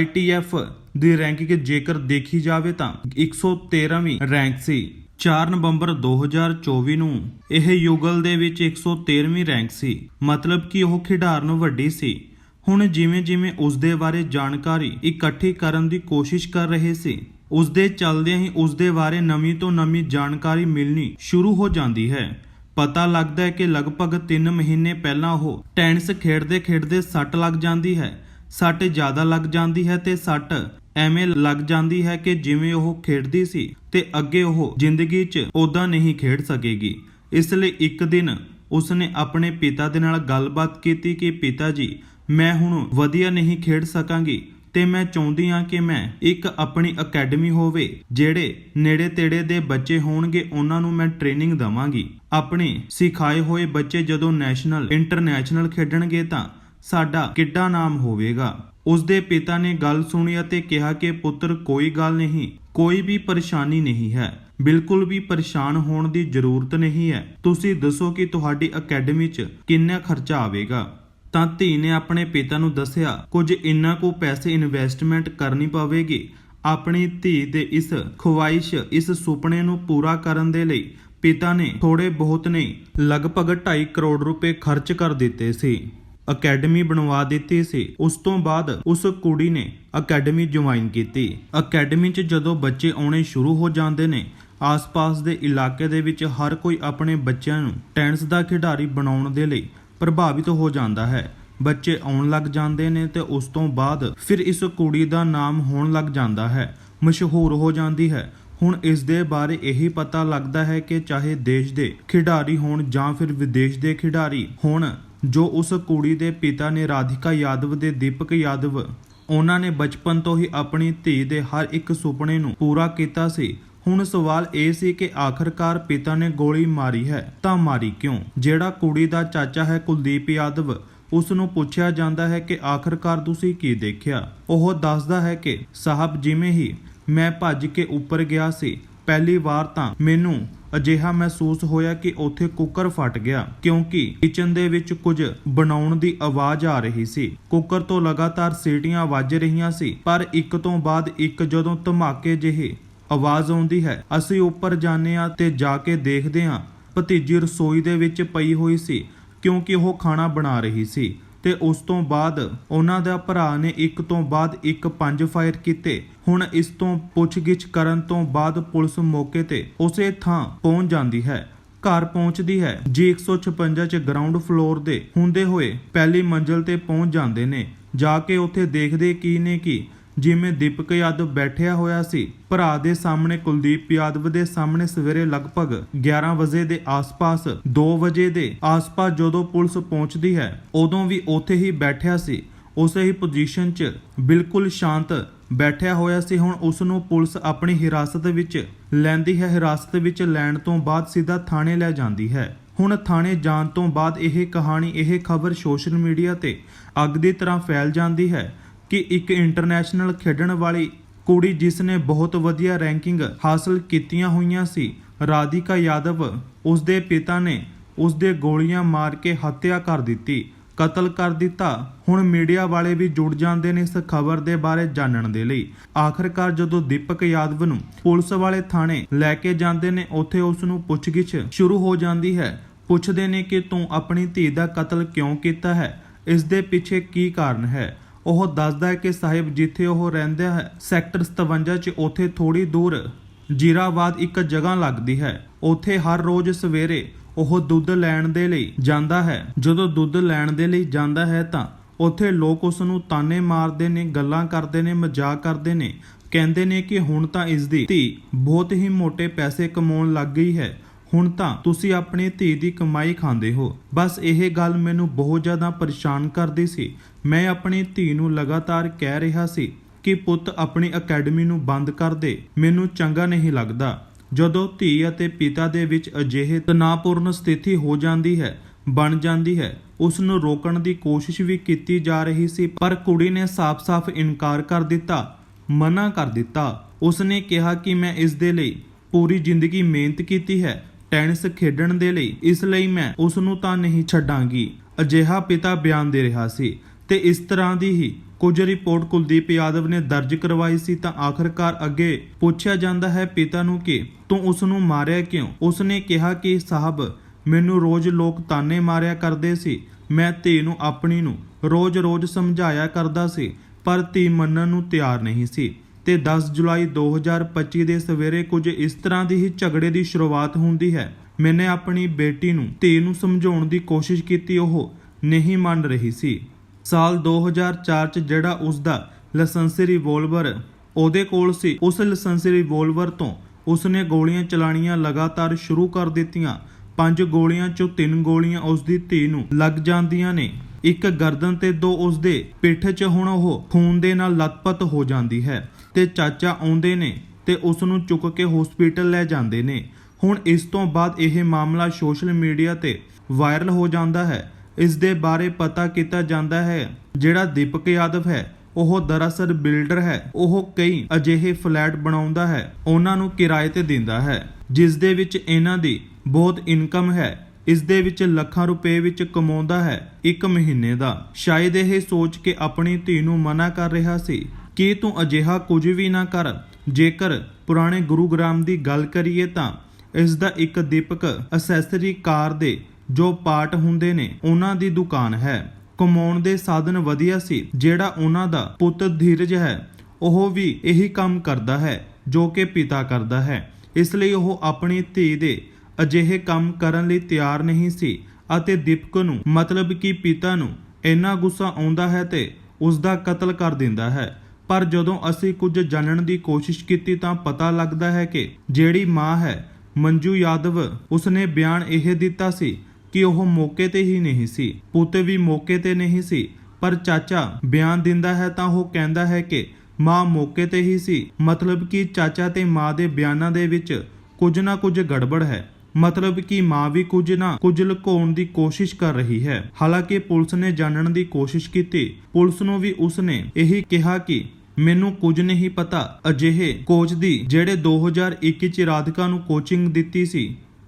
A: ITF ਦੀ ਰੈਂਕਿੰਗ ਜੇਕਰ ਦੇਖੀ ਜਾਵੇ ਤਾਂ 113ਵੀਂ ਰੈਂਕ ਸੀ। 4 ਨਵੰਬਰ 2024 ਨੂੰ ਇਹ ਯੁਗਲ ਦੇ ਵਿੱਚ 113ਵੀਂ ਰੈਂਕ ਸੀ। ਮਤਲਬ ਕਿ ਉਹ ਖਿਡਾਰਨ ਵੱਡੀ ਸੀ। ਹੁਣ ਜਿਵੇਂ ਜਿਵੇਂ ਉਸ ਦੇ ਬਾਰੇ ਜਾਣਕਾਰੀ ਇਕੱਠੀ ਕਰਨ ਦੀ ਕੋਸ਼ਿਸ਼ ਕਰ ਰਹੇ ਸੀ ਉਸ ਦੇ ਚੱਲਦਿਆਂ ਹੀ ਉਸ ਦੇ ਬਾਰੇ ਨਵੀਂ ਤੋਂ ਨਵੀਂ ਜਾਣਕਾਰੀ ਮਿਲਣੀ ਸ਼ੁਰੂ ਹੋ ਜਾਂਦੀ ਹੈ। ਪਤਾ ਲੱਗਦਾ ਹੈ ਕਿ ਲਗਭਗ 3 ਮਹੀਨੇ ਪਹਿਲਾਂ ਉਹ ਟੈਨਿਸ ਖੇਡਦੇ ਖੇਡਦੇ ਸੱਟ ਲੱਗ ਜਾਂਦੀ ਹੈ। ਸੱਟ ਜ਼ਿਆਦਾ ਲੱਗ ਜਾਂਦੀ ਹੈ ਤੇ ਸੱਟ ਐਵੇਂ ਲੱਗ ਜਾਂਦੀ ਹੈ ਕਿ ਜਿਵੇਂ ਉਹ ਖੇਡਦੀ ਸੀ ਤੇ ਅੱਗੇ ਉਹ ਜ਼ਿੰਦਗੀ 'ਚ ਉਦਾਂ ਨਹੀਂ ਖੇਡ ਸਕੇਗੀ। ਇਸ ਲਈ ਇੱਕ ਦਿਨ ਉਸਨੇ ਆਪਣੇ ਪਿਤਾ ਦੇ ਨਾਲ ਗੱਲਬਾਤ ਕੀਤੀ ਕਿ, ਪਿਤਾ ਜੀ, ਮੈਂ ਹੁਣ ਵਧੀਆ ਨਹੀਂ ਖੇਡ ਸਕਾਂਗੀ। ਤੇ ਮੈਂ ਚਾਹੁੰਦੀ ਹਾਂ ਕਿ ਮੈਂ ਇੱਕ ਆਪਣੀ ਅਕੈਡਮੀ ਹੋਵੇ, ਜਿਹੜੇ ਨੇੜੇ ਤੇੜੇ ਦੇ ਬੱਚੇ ਹੋਣਗੇ, ਉਹਨਾਂ ਨੂੰ ਮੈਂ ਟ੍ਰੇਨਿੰਗ ਦਵਾਂਗੀ। ਆਪਣੇ ਸਿਖਾਏ ਹੋਏ ਬੱਚੇ ਜਦੋਂ ਨੈਸ਼ਨਲ, ਇੰਟਰਨੈਸ਼ਨਲ ਖੇਡਣਗੇ ਤਾਂ ਸਾਡਾ ਕਿੱਡਾ ਨਾਮ ਹੋਵੇਗਾ। ਉਸ ਦੇ ਪਿਤਾ ਨੇ ਗੱਲ ਸੁਣੀ ਅਤੇ ਕਿਹਾ ਕਿ, ਪੁੱਤਰ, ਕੋਈ ਗੱਲ ਨਹੀਂ, ਕੋਈ ਵੀ ਪਰੇਸ਼ਾਨੀ ਨਹੀਂ ਹੈ। ਬਿਲਕੁਲ ਵੀ ਪਰੇਸ਼ਾਨ ਹੋਣ ਦੀ ਜ਼ਰੂਰਤ ਨਹੀਂ ਹੈ। ਤੁਸੀਂ ਦੱਸੋ ਕਿ ਤੁਹਾਡੀ ਅਕੈਡਮੀ 'ਚ ਕਿੰਨਾ ਖਰਚਾ ਆਵੇਗਾ? ਤਾਂ ਧੀ ਨੇ ਆਪਣੇ ਪਿਤਾ ਨੂੰ ਦੱਸਿਆ, ਕੁਝ ਇੰਨਾ ਕੋ ਪੈਸੇ ਇਨਵੈਸਟਮੈਂਟ ਕਰਨੀ ਪਵੇਗੀ। ਆਪਣੀ ਧੀ ਦੇ ਇਸ ਖੁਆਇਸ਼, ਇਸ ਸੁਪਨੇ ਨੂੰ ਪੂਰਾ ਕਰਨ ਦੇ ਲਈ ਪਿਤਾ ਨੇ ਥੋੜੇ ਬਹੁਤ ਨਹੀਂ, ਲਗਭਗ 2.5 ਕਰੋੜ ਰੁਪਏ ਖਰਚ ਕਰ ਦਿੱਤੇ ਸੀ। ਅਕੈਡਮੀ ਬਣਵਾ ਦਿੱਤੀ ਸੀ। ਉਸ ਤੋਂ ਬਾਅਦ ਉਸ ਕੁੜੀ ਨੇ ਅਕੈਡਮੀ ਜੁਆਇਨ ਕੀਤੀ। ਅਕੈਡਮੀ 'ਚ ਜਦੋਂ ਬੱਚੇ ਆਉਣੇ ਸ਼ੁਰੂ ਹੋ ਜਾਂਦੇ ਨੇ, ਆਸ-ਪਾਸ ਦੇ ਇਲਾਕੇ ਦੇ ਵਿੱਚ ਹਰ ਕੋਈ ਆਪਣੇ ਬੱਚਿਆਂ ਨੂੰ ਟੈਨਿਸ ਦਾ ਖਿਡਾਰੀ ਬਣਾਉਣ ਦੇ ਲਈ ਪ੍ਰਭਾਵਿਤ ਹੋ ਜਾਂਦਾ ਹੈ। ਬੱਚੇ ਆਉਣ ਲੱਗ ਜਾਂਦੇ ਨੇ ਤੇ ਉਸ ਤੋਂ ਬਾਅਦ ਫਿਰ ਇਸ ਕੁੜੀ ਦਾ ਨਾਮ ਹੋਣ ਲੱਗ ਜਾਂਦਾ ਹੈ। ਮਸ਼ਹੂਰ ਹੋ ਜਾਂਦੀ ਹੈ। ਹੁਣ ਇਸ ਦੇ ਬਾਰੇ ਇਹੀ ਪਤਾ ਲੱਗਦਾ ਹੈ ਕਿ ਚਾਹੇ ਦੇਸ਼ ਦੇ ਖਿਡਾਰੀ ਹੋਣ ਜਾਂ ਫਿਰ ਵਿਦੇਸ਼ ਦੇ ਖਿਡਾਰੀ ਹੋਣ, ਜੋ ਉਸ ਕੁੜੀ ਦੇ ਪਿਤਾ ਨੇ ਰਾਧਿਕਾ ਯਾਦਵ ਦੇ ਦੀਪਕ ਯਾਦਵ, ਉਹਨਾਂ ਨੇ ਬਚਪਨ ਤੋਂ ਹੀ ਆਪਣੀ ਧੀ ਦੇ ਹਰ ਇੱਕ ਸੁਪਨੇ ਨੂੰ ਪੂਰਾ ਕੀਤਾ ਸੀ। ਹੁਣ ਸਵਾਲ ਇਹ ਸੀ ਕਿ ਆਖਰਕਾਰ ਪਿਤਾ ਨੇ ਗੋਲੀ ਮਾਰੀ ਹੈ, ਤਾਂ ਮਾਰੀ ਕਿਉਂ? ਜਿਹੜਾ ਕੁੜੀ ਦਾ ਚਾਚਾ ਹੈ ਕੁਲਦੀਪ ਯਾਦਵ ਉਸ ਨੂੰ ਪੁੱਛਿਆ ਜਾਂਦਾ ਹੈ ਕਿ ਆਖਰਕਾਰ ਤੁਸੀਂ ਕੀ ਦੇਖਿਆ? ਉਹ ਦੱਸਦਾ ਹੈ ਕਿ, ਸਾਹਿਬ, ਜਿਵੇਂ ਹੀ ਮੈਂ ਭੱਜ ਕੇ ਉੱਪਰ ਗਿਆ ਸੀ, ਪਹਿਲੀ ਵਾਰ ਤਾਂ ਮੈਨੂੰ ਅਜਿਹਾ ਮਹਿਸੂਸ ਹੋਇਆ ਕਿ ਉੱਥੇ ਕੁੱਕਰ ਫਟ ਗਿਆ, ਕਿਉਂਕਿ ਕਿਚਨ ਦੇ ਵਿੱਚ ਕੁਝ ਬਣਾਉਣ ਦੀ ਆਵਾਜ਼ ਆ ਰਹੀ ਸੀ। ਕੁੱਕਰ ਤੋਂ ਲਗਾਤਾਰ ਸੀਟੀਆਂ ਵੱਜ ਰਹੀਆਂ ਸੀ, ਪਰ ਇੱਕ ਤੋਂ ਬਾਅਦ ਇੱਕ ਜਦੋਂ ਧਮਾਕੇ ਜਿਹੇ ਆਵਾਜ਼ ਆਉਂਦੀ ਹੈ। ਅਸੀਂ ਉੱਪਰ ਜਾਂਦੇ ਹਾਂ ਤੇ ਜਾ ਕੇ ਦੇਖਦੇ ਹਾਂ। ਭਤੀਜੀ ਰਸੋਈ ਦੇ ਵਿੱਚ ਪਈ ਹੋਈ ਸੀ, ਕਿਉਂਕਿ ਉਹ ਖਾਣਾ ਬਣਾ ਰਹੀ ਸੀ। ਤੇ ਉਸ ਤੋਂ ਬਾਅਦ ਉਹਨਾਂ ਦਾ ਭਰਾ ਨੇ ਇੱਕ ਤੋਂ ਬਾਅਦ ਇੱਕ ਪੰਜ ਫਾਇਰ ਕੀਤੇ। ਹੁਣ ਇਸ ਤੋਂ ਪੁੱਛਗਿੱਛ ਕਰਨ ਤੋਂ ਬਾਅਦ ਪੁਲਿਸ ਮੌਕੇ ਤੇ ਉਸੇ ਥਾਂ ਪਹੁੰਚ ਜਾਂਦੀ ਹੈ। ਘਰ ਪਹੁੰਚਦੀ ਹੈ। ਜੀ 156 ਚ ਗਰਾਊਂਡ ਫਲੋਰ ਦੇ ਹੁੰਦੇ ਹੋਏ ਪਹਿਲੀ ਮੰਜ਼ਲ ਤੇ ਪਹੁੰਚ ਜਾਂਦੇ ਨੇ। ਜਾ ਕੇ ਉੱਥੇ ਦੇਖਦੇ ਕੀ ਨੇ ਕੀ ਜਿਵੇਂ ਦੀਪਕ ਯਾਦਵ ਬੈਠਿਆ ਹੋਇਆ ਸੀ, ਭਰਾ ਦੇ ਸਾਹਮਣੇ ਕੁਲਦੀਪ ਯਾਦਵ ਦੇ ਸਾਹਮਣੇ ਸਵੇਰੇ ਲਗਭਗ 11 ਵਜੇ ਦੇ ਆਸ-ਪਾਸ 2 ਵਜੇ ਦੇ ਆਸ-ਪਾਸ ਜਦੋਂ ਪੁਲਿਸ ਪਹੁੰਚਦੀ ਹੈ, ਉਦੋਂ ਵੀ ਉੱਥੇ ਹੀ ਬੈਠਿਆ ਸੀ। ਉਸੇ ਹੀ ਪੋਜੀਸ਼ਨ 'ਚ ਬਿਲਕੁਲ ਸ਼ਾਂਤ ਬੈਠਿਆ ਹੋਇਆ ਸੀ। ਹੁਣ ਉਸ ਨੂੰ ਪੁਲਿਸ ਆਪਣੀ ਹਿਰਾਸਤ ਵਿੱਚ ਲੈਂਦੀ ਹੈ। ਹਿਰਾਸਤ ਵਿੱਚ ਲੈਣ ਤੋਂ ਬਾਅਦ ਸਿੱਧਾ ਥਾਣੇ ਲੈ ਜਾਂਦੀ ਹੈ। ਹੁਣ ਥਾਣੇ ਜਾਣ ਤੋਂ ਬਾਅਦ ਇਹ ਕਹਾਣੀ, ਇਹ ਖਬਰ ਸੋਸ਼ਲ ਮੀਡੀਆ ਤੇ ਅੱਗ ਦੀ ਤਰ੍ਹਾਂ ਫੈਲ ਜਾਂਦੀ ਹੈ। ਕਿ ਇੱਕ ਇੰਟਰਨੈਸ਼ਨਲ ਖੇਡਣ ਵਾਲੀ ਕੁੜੀ ਜਿਸ ਨੇ ਬਹੁਤ ਵਧੀਆ ਰੈਂਕਿੰਗ ਹਾਸਲ ਕੀਤੀਆਂ ਹੋਈਆਂ ਸੀ, ਰਾਧਿਕਾ ਯਾਦਵ ਉਸ ਦੇ ਪਿਤਾ ਨੇ ਉਸ ਦੇ ਗੋਲੀਆਂ ਮਾਰ ਕੇ ਹੱਤਿਆ ਕਰ ਦਿੱਤੀ, ਕਤਲ ਕਰ ਦਿੱਤਾ। ਹੁਣ ਮੀਡੀਆ ਵਾਲੇ ਵੀ ਜੁੜ ਜਾਂਦੇ ਨੇ ਇਸ ਖਬਰ ਦੇ ਬਾਰੇ ਜਾਣਨ ਦੇ ਲਈ। ਆਖਰਕਾਰ ਜਦੋਂ ਦੀਪਕ ਯਾਦਵ ਨੂੰ ਪੁਲਿਸ ਵਾਲੇ ਥਾਣੇ ਲੈ ਕੇ ਜਾਂਦੇ ਨੇ, ਉੱਥੇ ਉਸ ਨੂੰ ਪੁੱਛਗਿੱਛ ਸ਼ੁਰੂ ਹੋ ਜਾਂਦੀ ਹੈ। ਪੁੱਛਦੇ ਨੇ ਕਿ ਤੂੰ ਆਪਣੀ ਧੀ ਦਾ ਕਤਲ ਕਿਉਂ ਕੀਤਾ ਹੈ? ਇਸ ਦੇ ਪਿੱਛੇ ਕੀ ਕਾਰਨ ਹੈ? ਉਹ ਦੱਸਦਾ ਹੈ ਕਿ ਸਾਹਿਬ ਜਿੱਥੇ ਉਹ ਰਹਿੰਦਾ ਹੈ, ਸੈਕਟਰ 57 ਚ ਉੱਥੇ ਥੋੜੀ ਦੂਰ ਜੀਰਾਬਾਦ ਇੱਕ ਜਗ੍ਹਾ ਲੱਗਦੀ ਹੈ। ਉੱਥੇ ਹਰ ਰੋਜ਼ ਸਵੇਰੇ ਉਹ ਦੁੱਧ ਲੈਣ ਦੇ ਲਈ ਜਾਂਦਾ ਹੈ। ਜਦੋਂ ਦੁੱਧ ਲੈਣ ਦੇ ਲਈ ਜਾਂਦਾ ਹੈ ਤਾਂ ਉੱਥੇ ਲੋਕ ਉਸ ਨੂੰ ਤਾਨੇ ਮਾਰਦੇ ਨੇ, ਗੱਲਾਂ ਕਰਦੇ ਨੇ, ਮਜ਼ਾਕ ਕਰਦੇ ਨੇ। ਕਹਿੰਦੇ ਨੇ ਕਿ ਹੁਣ ਤਾਂ ਇਸ ਦੀ ਧੀ ਬਹੁਤ ਹੀ ਮੋٹے ਪੈਸੇ ਕਮਾਉਣ ਲੱਗ ਗਈ ਹੈ। ਹੁਣ ਤਾਂ ਤੁਸੀਂ ਆਪਣੀ ਧੀ ਦੀ ਕਮਾਈ ਖਾਂਦੇ ਹੋ। ਬਸ ਇਹ ਗੱਲ ਮੈਨੂੰ ਬਹੁਤ ਜ਼ਿਆਦਾ ਪਰੇਸ਼ਾਨ ਕਰਦੀ ਸੀ। ਮੈਂ ਆਪਣੀ ਧੀ ਨੂੰ ਲਗਾਤਾਰ ਕਹਿ ਰਿਹਾ ਸੀ ਕਿ ਪੁੱਤ ਆਪਣੀ ਅਕੈਡਮੀ ਨੂੰ ਬੰਦ ਕਰ ਦੇ। ਮੈਨੂੰ ਚੰਗਾ ਨਹੀਂ ਲੱਗਦਾ। ਜਦੋਂ ਧੀ ਅਤੇ ਪਿਤਾ ਦੇ ਵਿੱਚ ਅਜਿਹੇ ਤਣਾਅਪੂਰਨ ਸਥਿਤੀ ਹੋ ਜਾਂਦੀ ਹੈ, ਬਣ ਜਾਂਦੀ ਹੈ ਉਸ ਨੂੰ ਰੋਕਣ ਦੀ ਕੋਸ਼ਿਸ਼ ਵੀ ਕੀਤੀ ਜਾ ਰਹੀ ਸੀ, ਪਰ ਕੁੜੀ ਨੇ ਸਾਫ਼-ਸਾਫ਼ ਇਨਕਾਰ ਕਰ ਦਿੱਤਾ, ਮਨਾ ਕਰ ਦਿੱਤਾ। ਉਸ ਨੇ ਕਿਹਾ ਕਿ ਮੈਂ ਇਸ ਦੇ ਲਈ ਪੂਰੀ ਜ਼ਿੰਦਗੀ ਮਿਹਨਤ ਕੀਤੀ ਹੈ। ਟੈਨਿਸ ਖੇਡਣ ਦੇ ਲਈ। ਇਸ ਲਈ ਮੈਂ ਉਸ ਨੂੰ ਤਾਂ ਨਹੀਂ ਛੱਡਾਂਗੀ। ਅਜਿਹਾ ਪਿਤਾ ਬਿਆਨ ਦੇ ਰਿਹਾ ਸੀ। ਤੇ ਇਸ ਤਰ੍ਹਾਂ ਦੀ ਹੀ ਕੁਝ ਰਿਪੋਰਟ ਕੁਲਦੀਪ ਯਾਦਵ ਨੇ ਦਰਜ ਕਰਵਾਈ ਸੀ ਤਾਂ ਆਖਰਕਾਰ ਅੱਗੇ ਪੁੱਛਿਆ ਜਾਂਦਾ ਹੈ ਪਿਤਾ ਨੂੰ ਕਿ ਤੂੰ ਉਸ ਨੂੰ ਮਾਰਿਆ ਕਿਉਂ? ਉਸ ਨੇ ਕਿਹਾ ਕਿ ਸਾਹਿਬ, ਮੈਨੂੰ ਰੋਜ਼ ਲੋਕ ਤਾਨੇ ਮਾਰਿਆ ਕਰਦੇ ਸੀ। ਮੈਂ ਧੀ ਨੂੰ ਆਪਣੀ ਨੂੰ ਰੋਜ਼-ਰੋਜ਼ ਸਮਝਾਇਆ ਕਰਦਾ ਸੀ, ਪਰ ਧੀ ਮੰਨਣ ਨੂੰ ਤਿਆਰ ਨਹੀਂ ਸੀ। ਤੇ 10 ਜੁਲਾਈ 2025 ਦੇ ਸਵੇਰੇ ਕੁਝ ਇਸ ਤਰ੍ਹਾਂ ਦੀ ਹੀ ਝਗੜੇ ਦੀ ਸ਼ੁਰੂਆਤ ਹੁੰਦੀ ਹੈ। ਮੈਨੇ ਆਪਣੀ ਬੇਟੀ ਨੂੰ, ਧੀ ਨੂੰ ਸਮਝਾਉਣ ਦੀ ਕੋਸ਼ਿਸ਼ ਕੀਤੀ, ਉਹ ਨਹੀਂ ਮੰਨ ਰਹੀ ਸੀ। ਸਾਲ 2004 ਚ ਜਿਹੜਾ ਉਸ ਦਾ ਲਾਇਸੈਂਸੀ ਰਿਵੋਲਵਰ ਉਹਦੇ ਕੋਲ ਸੀ, ਉਸ ਲਾਇਸੈਂਸੀ ਰਿਵੋਲਵਰ ਤੋਂ ਉਸਨੇ ਗੋਲੀਆਂ ਚਲਾਣੀਆਂ ਲਗਾਤਾਰ ਸ਼ੁਰੂ ਕਰ ਦਿੱਤੀਆਂ। ਪੰਜ ਗੋਲੀਆਂ ਚੋਂ ਤਿੰਨ ਗੋਲੀਆਂ ਉਸ ਦੀ ਧੀ ਨੂੰ ਲੱਗ ਜਾਂਦੀਆਂ ਨੇ। ਇੱਕ ਗਰਦਨ ਤੇ ਦੋ ਉਸ ਦੇ ਪਿੱਠ 'ਚ ਹੁਣ ਉਹ ਖੂਨ ਦੇ ਨਾਲ ਲਤਪਤ ਹੋ ਜਾਂਦੀ ਹੈ। ਤੇ ਚਾਚਾ ਆਉਂਦੇ ਨੇ ਤੇ ਉਸ ਨੂੰ ਚੁੱਕ ਕੇ ਹਸਪੀਟਲ ਲੈ ਜਾਂਦੇ ਨੇ। ਹੁਣ ਇਸ ਤੋਂ ਬਾਅਦ ਇਹ ਮਾਮਲਾ ਸੋਸ਼ਲ ਮੀਡੀਆ ਤੇ ਵਾਇਰਲ ਹੋ ਜਾਂਦਾ ਹੈ। ਇਸ ਦੇ ਬਾਰੇ ਪਤਾ ਕੀਤਾ ਜਾਂਦਾ ਹੈ। ਜਿਹੜਾ ਦੀਪਕ ਯਾਦਵ ਹੈ, ਉਹ ਦਰਅਸਲ ਬਿਲਡਰ ਹੈ। ਉਹ ਕਈ ਅਜਿਹੇ ਫਲੈਟ ਬਣਾਉਂਦਾ ਹੈ। ਉਹਨਾਂ ਨੂੰ ਕਿਰਾਏ ਤੇ ਦਿੰਦਾ ਹੈ। ਜਿਸ ਦੇ ਵਿੱਚ ਇਹਨਾਂ ਦੀ ਬਹੁਤ ਇਨਕਮ ਹੈ। ਇਸ ਦੇ ਵਿੱਚ ਲੱਖਾਂ ਰੁਪਏ ਵਿੱਚ ਕਮਾਉਂਦਾ ਹੈ ਇੱਕ ਮਹੀਨੇ ਦਾ। ਸ਼ਾਇਦ ਇਹ ਸੋਚ ਕੇ ਆਪਣੀ ਧੀ ਨੂੰ ਮਨਾ ਕਰ ਰਿਹਾ ਸੀ। ਕਿ ਤੂੰ ਅਜਿਹਾ ਕੁਝ ਵੀ ਨਾ ਕਰ। ਜੇਕਰ ਪੁਰਾਣੇ ਗੁਰੂਗ੍ਰਾਮ ਦੀ ਗੱਲ ਕਰੀਏ ਤਾਂ ਇਸ ਦਾ ਇੱਕ ਦੀਪਕ ਅਸੈਸਰੀ ਕਾਰ ਦੇ ਜੋ ਪਾਰਟ ਹੁੰਦੇ ਨੇ, ਉਹਨਾਂ ਦੀ ਦੁਕਾਨ ਹੈ। ਕਮਾਉਣ ਦੇ ਸਾਧਨ ਵਧੀਆ ਸੀ, ਜਿਹੜਾ ਉਹਨਾਂ ਦਾ ਪੁੱਤ ਧੀਰਜ ਹੈ। ਉਹ ਵੀ ਇਹੀ ਕੰਮ ਕਰਦਾ ਹੈ, ਜੋ ਕਿ ਪਿਤਾ ਕਰਦਾ ਹੈ। ਇਸ ਲਈ ਉਹ ਆਪਣੀ ਧੀ ਦੇ ਅਜਿਹੇ ਕੰਮ ਕਰਨ ਲਈ ਤਿਆਰ ਨਹੀਂ ਸੀ ਅਤੇ ਦੀਪਕ ਨੂੰ ਮਤਲਬ ਕਿ ਪਿਤਾ ਨੂੰ ਇੰਨਾ ਗੁੱਸਾ ਆਉਂਦਾ ਹੈ ਤੇ ਉਸ ਦਾ ਕਤਲ ਕਰ ਦਿੰਦਾ ਹੈ। ਪਰ ਜਦੋਂ ਅਸੀਂ ਕੁਝ ਜਾਣਨ ਦੀ ਕੋਸ਼ਿਸ਼ ਕੀਤੀ ਤਾਂ ਪਤਾ ਲੱਗਦਾ ਹੈ ਕਿ ਜਿਹੜੀ ਮਾਂ ਹੈ, ਮੰਜੂ ਯਾਦਵ, ਉਸਨੇ ਬਿਆਨ ਇਹ ਦਿੱਤਾ ਸੀ ਕਿ ਉਹ ਮੌਕੇ ਤੇ ਹੀ ਨਹੀਂ ਸੀ। ਪੁੱਤ ਵੀ ਮੌਕੇ ਤੇ ਨਹੀਂ ਸੀ, ਪਰ ਚਾਚਾ ਬਿਆਨ ਦਿੰਦਾ ਹੈ ਤਾਂ ਉਹ ਕਹਿੰਦਾ ਹੈ ਕਿ ਮਾਂ ਮੌਕੇ ਤੇ ਹੀ ਸੀ। ਮਤਲਬ ਕਿ ਚਾਚਾ ਤੇ ਮਾਂ ਦੇ ਬਿਆਨਾਂ ਦੇ ਵਿੱਚ ਕੁਝ ਨਾ ਕੁਝ ਗੜਬੜ ਹੈ। ਮਤਲਬ ਕਿ ਮਾਂ ਵੀ ਕੁਝ ਨਾ ਕੁਝ ਲੁਕਾਉਣ ਦੀ ਕੋਸ਼ਿਸ਼ ਕਰ ਰਹੀ ਹੈ। ਹਾਲਾਂਕਿ ਪੁਲਿਸ ਨੇ ਜਾਣਨ ਦੀ ਕੋਸ਼ਿਸ਼ ਕੀਤੀ। ਪੁਲਿਸ ਨੂੰ ਵੀ ਉਸਨੇ ਇਹੀ ਕਿਹਾ ਕਿ ਮੈਨੂੰ ਕੁਝ ਨਹੀਂ ਪਤਾ। ਅਜਿਹੇ ਕੋਚ ਦੀ ਜਿਹੜੇ 2021 ਚ ਰਾਧਿਕਾ ਨੂੰ ਕੋਚਿੰਗ ਦਿੱਤੀ ਸੀ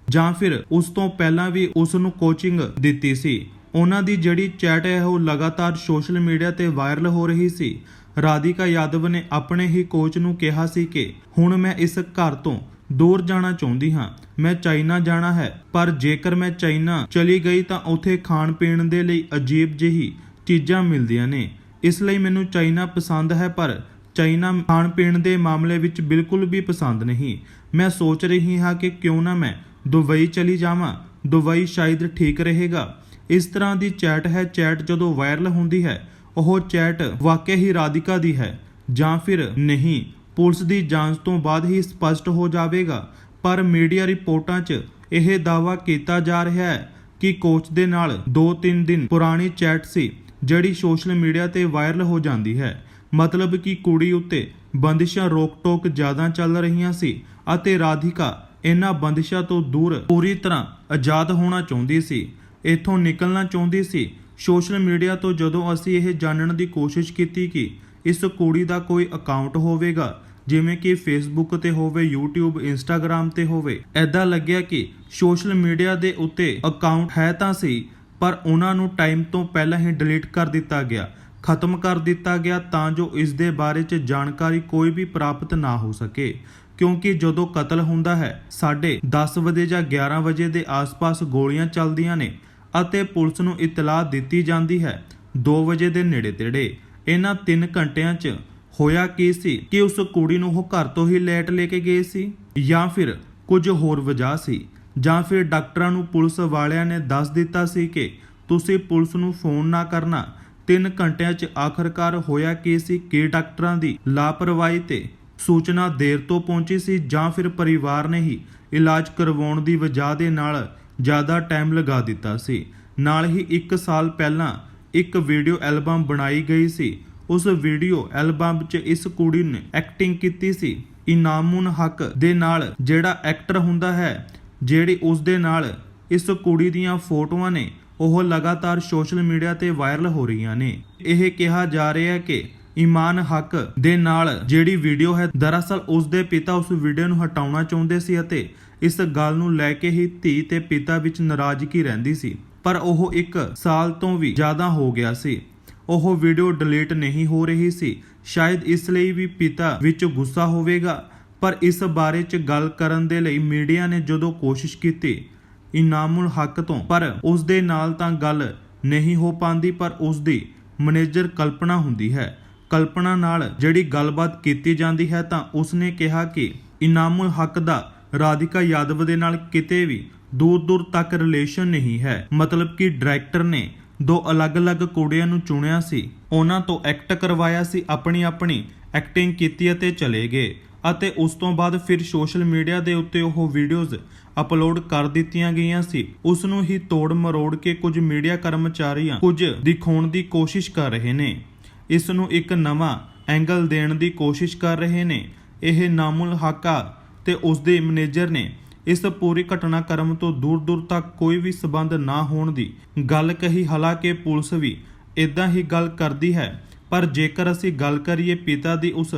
A: ਜਾਂ ਫਿਰ ਉਸ ਤੋਂ ਪਹਿਲਾਂ ਵੀ ਉਸ ਨੂੰ ਕੋਚਿੰਗ ਦਿੱਤੀ ਸੀ, ਉਹਨਾਂ ਦੀ ਜਿਹੜੀ ਚੈਟ ਹੈ ਉਹ ਲਗਾਤਾਰ ਸੋਸ਼ਲ ਮੀਡੀਆ ਤੇ ਵਾਇਰਲ ਹੋ ਰਹੀ ਸੀ। ਰਾਧਿਕਾ ਯਾਦਵ ਨੇ ਆਪਣੇ ਹੀ ਕੋਚ ਨੂੰ ਕਿਹਾ ਸੀ ਕਿ ਹੁਣ ਮੈਂ ਇਸ ਘਰ ਤੋਂ ਦੂਰ ਜਾਣਾ ਚਾਹੁੰਦੀ ਹਾਂ, ਮੈਂ ਚਾਈਨਾ ਜਾਣਾ ਹੈ, ਪਰ ਜੇਕਰ ਮੈਂ ਚਾਈਨਾ ਚਲੀ ਗਈ ਤਾਂ ਉੱਥੇ ਖਾਣ ਪੀਣ ਦੇ ਲਈ ਅਜੀਬ ਜਿਹੀ ਚੀਜ਼ਾਂ ਮਿਲਦੀਆਂ ਨੇ। ਇਸ ਲਈ ਮੈਨੂੰ ਚਾਈਨਾ ਪਸੰਦ ਹੈ, ਪਰ ਚਾਈਨਾ ਖਾਣ ਪੀਣ ਦੇ ਮਾਮਲੇ ਵਿੱਚ ਬਿਲਕੁਲ ਵੀ ਪਸੰਦ ਨਹੀਂ। ਮੈਂ ਸੋਚ ਰਹੀ ਹਾਂ ਕਿ ਕਿਉਂ ਨਾ ਮੈਂ ਦੁਬਈ ਚਲੀ ਜਾਵਾਂ। ਦੁਬਈ ਸ਼ਾਇਦ ਠੀਕ ਰਹੇਗਾ। ਇਸ ਤਰ੍ਹਾਂ ਦੀ ਚੈਟ ਹੈ, ਚੈਟ ਜਦੋਂ ਵਾਇਰਲ ਹੁੰਦੀ ਹੈ, ਉਹ ਚੈਟ ਵਾਕਿਆ ਹੀ ਰਾਧਿਕਾ ਦੀ ਹੈ, ਜਾਂ ਫਿਰ ਨਹੀਂ, ਪੁਲਿਸ ਦੀ ਜਾਂਚ ਤੋਂ ਬਾਅਦ ਹੀ ਸਪਸ਼ਟ ਹੋ ਜਾਵੇਗਾ। ਪਰ ਮੀਡੀਆ ਰਿਪੋਰਟਾਂ 'ਚ ਇਹ ਦਾਅਵਾ ਕੀਤਾ ਜਾ ਰਿਹਾ ਹੈ ਕਿ ਕੋਚ ਦੇ ਨਾਲ 2-3 ਦਿਨ ਪੁਰਾਣੀ ਚੈਟ ਸੀ। ਜਿਹੜੀ ਸੋਸ਼ਲ ਮੀਡੀਆ ਤੇ ਵਾਇਰਲ ਹੋ ਜਾਂਦੀ ਹੈ। ਮਤਲਬ ਕਿ ਕੁੜੀ ਉੱਤੇ ਬੰਦਿਸ਼ਾਂ ਰੋਕ-ਟੋਕ ਜ਼ਿਆਦਾ ਚੱਲ ਰਹੀਆਂ ਸੀ ਅਤੇ ਰਾਧਿਕਾ ਇਹਨਾਂ ਬੰਦਿਸ਼ਾਂ ਤੋਂ ਦੂਰ ਪੂਰੀ ਤਰ੍ਹਾਂ ਆਜ਼ਾਦ ਹੋਣਾ ਚਾਹੁੰਦੀ ਸੀ। ਇੱਥੋਂ ਨਿਕਲਣਾ ਚਾਹੁੰਦੀ ਸੀ। ਸੋਸ਼ਲ ਮੀਡੀਆ ਤੋਂ ਜਦੋਂ ਅਸੀਂ ਇਹ ਜਾਣਨ ਦੀ ਕੋਸ਼ਿਸ਼ ਕੀਤੀ ਕਿ ਇਸ ਕੁੜੀ ਦਾ ਕੋਈ ਅਕਾਊਂਟ ਹੋਵੇਗਾ, ਜਿਵੇਂ ਕਿ ਫੇਸਬੁੱਕ ਤੇ ਹੋਵੇ, YouTube, Instagram ਤੇ ਹੋਵੇ ਐਦਾਂ ਲੱਗਿਆ ਕਿ ਸੋਸ਼ਲ ਮੀਡੀਆ ਦੇ ਉੱਤੇ ਅਕਾਊਂਟ ਹੈ ਤਾਂ ਸੀ ਪਰ ਉਹਨਾਂ ਨੂੰ ਟਾਈਮ ਤੋਂ ਪਹਿਲਾਂ ਹੀ ਡਿਲੀਟ ਕਰ ਦਿੱਤਾ ਗਿਆ। ਖਤਮ ਕਰ ਦਿੱਤਾ ਗਿਆ ਤਾਂ ਜੋ ਇਸ ਦੇ ਬਾਰੇ 'ਚ ਜਾਣਕਾਰੀ ਕੋਈ ਵੀ ਪ੍ਰਾਪਤ ਨਾ ਹੋ ਸਕੇ। ਕਿਉਂਕਿ ਜਦੋਂ ਕਤਲ ਹੁੰਦਾ ਹੈ ਸਾਡੇ 10 ਵਜੇ ਜਾਂ 11 ਵਜੇ ਦੇ ਆਸ-ਪਾਸ ਗੋਲੀਆਂ ਚੱਲਦੀਆਂ ਨੇ ਅਤੇ ਪੁਲਿਸ ਨੂੰ ਇਤਲਾਹ ਦਿੱਤੀ ਜਾਂਦੀ ਹੈ 2 ਵਜੇ ਦੇ ਨੇੜੇ-ਤੇੜੇ। ਇਹਨਾਂ 3 ਘੰਟਿਆਂ 'ਚ ਹੋਇਆ ਕੀ ਸੀ? ਕਿ ਉਸ ਕੁੜੀ ਨੂੰ ਉਹ ਘਰ ਤੋਂ ਹੀ ਲੈਟ ਲੈ ਕੇ ਗਏ ਸੀ ਜਾਂ ਫਿਰ ਕੁਝ ਹੋਰ ਵਜ੍ਹਾ ਸੀ? ਜਾਂ ਫਿਰ ਡਾਕਟਰਾਂ ਨੂੰ ਪੁਲਿਸ ਵਾਲਿਆਂ ਨੇ ਦੱਸ ਦਿੱਤਾ ਸੀ ਕਿ ਤੁਸੀਂ ਪੁਲਿਸ ਨੂੰ ਫੋਨ ਨਾ ਕਰਨਾ। 3 ਘੰਟਿਆਂ 'ਚ ਆਖਰਕਾਰ ਹੋਇਆ ਕੀ ਸੀ? ਕਿ ਡਾਕਟਰਾਂ ਦੀ ਲਾਪਰਵਾਹੀ ਤੇ ਸੂਚਨਾ ਦੇਰ ਤੋਂ ਪਹੁੰਚੀ ਸੀ ਜਾਂ ਫਿਰ ਪਰਿਵਾਰ ਨੇ ਹੀ ਇਲਾਜ ਕਰਵਾਉਣ ਦੀ ਵਜ੍ਹਾ ਦੇ ਨਾਲ ਜ਼ਿਆਦਾ ਟਾਈਮ ਲਗਾ ਦਿੱਤਾ ਸੀ? ਨਾਲ ਹੀ 1 ਸਾਲ ਪਹਿਲਾਂ ਇੱਕ ਵੀਡੀਓ ਐਲਬਮ ਬਣਾਈ ਗਈ ਸੀ। ਉਸ ਵੀਡੀਓ ਐਲਬਮ 'ਚ ਇਸ ਕੁੜੀ ਨੇ ਐਕਟਿੰਗ ਕੀਤੀ ਸੀ। ਇਨਾਮੁਨ ਹੱਕ ਦੇ ਨਾਲ ਜਿਹੜਾ ਐਕਟਰ ਹੁੰਦਾ ਹੈ ਜਿਹੜੀ ਉਸ ਦੇ ਨਾਲ ਇਸ ਕੁੜੀ ਦੀਆਂ ਫੋਟੋਆਂ ਨੇ, ਉਹ ਲਗਾਤਾਰ ਸੋਸ਼ਲ ਮੀਡੀਆ ਤੇ ਵਾਇਰਲ ਹੋ ਰਹੀਆਂ ਨੇ। ਇਹ ਕਿਹਾ ਜਾ ਰਿਹਾ ਹੈ ਕਿ ਇਮਾਨ ਹੱਕ ਦੇ ਨਾਲ ਜਿਹੜੀ ਵੀਡੀਓ ਹੈ, ਦਰਅਸਲ ਉਸ ਦੇ ਪਿਤਾ ਉਸ ਵੀਡੀਓ ਨੂੰ ਹਟਾਉਣਾ ਚਾਹੁੰਦੇ ਸੀ ਅਤੇ ਇਸ ਗੱਲ ਨੂੰ ਲੈ ਕੇ ਹੀ ਧੀ ਤੇ ਪਿਤਾ ਵਿੱਚ ਨਾਰਾਜ਼ਗੀ ਰਹਿੰਦੀ ਸੀ। ਪਰ ਉਹ 1 ਸਾਲ ਤੋਂ ਵੀ ਜ਼ਿਆਦਾ ਹੋ ਗਿਆ ਸੀ। ਉਹ ਵੀਡੀਓ ਡਿਲੀਟ ਨਹੀਂ ਹੋ ਰਹੀ ਸੀ। ਸ਼ਾਇਦ ਇਸ ਲਈ ਵੀ ਪਿਤਾ ਵਿੱਚ ਗੁੱਸਾ ਹੋਵੇਗਾ। ਪਰ ਇਸ ਬਾਰੇ 'ਚ ਗੱਲ ਕਰਨ ਦੇ ਲਈ ਮੀਡੀਆ ਨੇ ਜਦੋਂ ਕੋਸ਼ਿਸ਼ ਕੀਤੀ ਇਨਾਮੁਲ ਹੱਕ ਤੋਂ, ਪਰ ਉਸ ਦੇ ਨਾਲ ਤਾਂ ਗੱਲ ਨਹੀਂ ਹੋ ਪਾਂਦੀ, ਪਰ ਉਸ ਦੀ ਮੈਨੇਜਰ ਕਲਪਨਾ ਹੁੰਦੀ ਹੈ। ਕਲਪਨਾ ਨਾਲ ਜਿਹੜੀ ਗੱਲਬਾਤ ਕੀਤੀ ਜਾਂਦੀ ਹੈ ਤਾਂ ਉਸਨੇ ਕਿਹਾ ਕਿ ਇਨਾਮੁਲ ਹੱਕ ਦਾ ਰਾਧਿਕਾ ਯਾਦਵ ਦੇ ਨਾਲ ਕਿਤੇ ਵੀ ਦੂਰ ਦੂਰ ਤੱਕ ਰਿਲੇਸ਼ਨ ਨਹੀਂ ਹੈ। ਮਤਲਬ ਕਿ ਡਾਇਰੈਕਟਰ ਨੇ ਦੋ ਅਲੱਗ-ਅਲੱਗ ਕੁੜੀਆਂ ਨੂੰ ਚੁਣਿਆ ਸੀ। ਉਹਨਾਂ ਤੋਂ ਐਕਟ ਕਰਵਾਇਆ ਸੀ ਆਪਣੀ ਆਪਣੀ ਐਕਟਿੰਗ ਕੀਤੀ ਅਤੇ ਚਲੇ ਗਏ। ਅਤੇ ਉਸ ਤੋਂ ਬਾਅਦ ਫਿਰ ਸੋਸ਼ਲ ਮੀਡੀਆ ਦੇ ਉੱਤੇ ਉਹ ਵੀਡੀਓਜ਼ ਅਪਲੋਡ ਕਰ ਦਿੱਤੀਆਂ ਗਈਆਂ ਸੀ। ਉਸ ਨੂੰ ਹੀ ਤੋੜ ਮਰੋੜ ਕੇ ਕੁਝ ਮੀਡੀਆ ਕਰਮਚਾਰੀਆਂ ਕੁਝ ਦਿਖਾਉਣ ਦੀ ਕੋਸ਼ਿਸ਼ ਕਰ ਰਹੇ ਨੇ। ਇਸ ਨੂੰ ਇੱਕ ਨਵਾਂ ਐਂਗਲ ਦੇਣ ਦੀ ਕੋਸ਼ਿਸ਼ ਕਰ ਰਹੇ ਨੇ। ਇਹ ਨਾਮੁਲ ਹਾਕਾ ਤੇ ਉਸ ਦੇ ਮੈਨੇਜਰ ਨੇ ਇਸ ਪੂਰੀ ਘਟਨਾਕ੍ਰਮ ਤੋਂ ਦੂਰ-ਦੂਰ ਤੱਕ ਕੋਈ ਵੀ ਸਬੰਧ ਨਾ ਹੋਣ ਦੀ ਗੱਲ ਕਹੀ। ਹਾਲਾਂਕਿ ਪੁਲਿਸ ਵੀ ਇਦਾਂ ਹੀ ਗੱਲ ਕਰਦੀ ਹੈ, ਪਰ ਜੇਕਰ ਅਸੀਂ ਗੱਲ ਕਰੀਏ ਪਿਤਾ ਦੀ ਉਸ